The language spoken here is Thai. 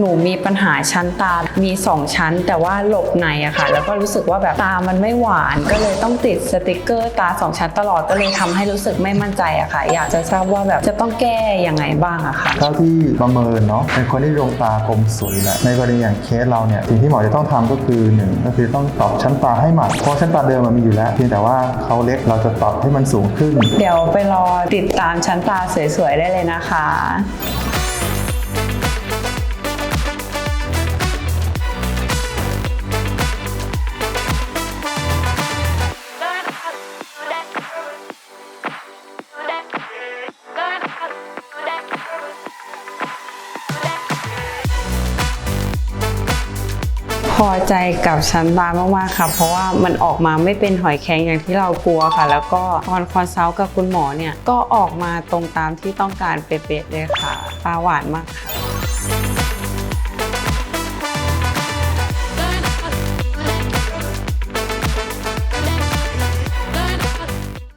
หนูมีปัญหาชั้นตา มี 2 ชั้น แต่ว่าหลบในอะค่ะ แล้วก็รู้สึกว่าแบบตามันไม่หวาน ก็เลยต้องติดสติกเกอร์ตา 2 ชั้นตลอด ก็เลยทำให้รู้สึกไม่มั่นใจอะค่ะ อยากจะทราบว่าแบบจะต้องแก้ยังไงบ้างอะค่ะ เท่าที่ประเมินเนาะ เป็นคนที่ดวงตาคมสวยแหละ ในกรณีอย่างเคสเราเนี่ย สิ่งที่หมอจะต้องทำก็คือหนึ่งก็คือต้องตอบชั้นตาให้ใหม่เพราะชั้นตาเดิมมันมีอยู่แล้ว เพียงแต่ว่าเขาเล็ก เราจะตอบให้มันสูงขึ้น เดี๋ยวไปรอติดตามชั้นตาสวยๆได้เลยนะคะ อใจกับชั้นตามากๆค่ะ เพราะว่ามันออกมาไม่เป็นหอยแครงอย่างที่เรากลัวค่ะ แล้วก็ตอนคอนซัลท์กับคุณหมอเนี่ยก็ออกมาตรงตามที่ต้องการเป๊ะๆเลยค่ะ ตาหวานมากค่ะ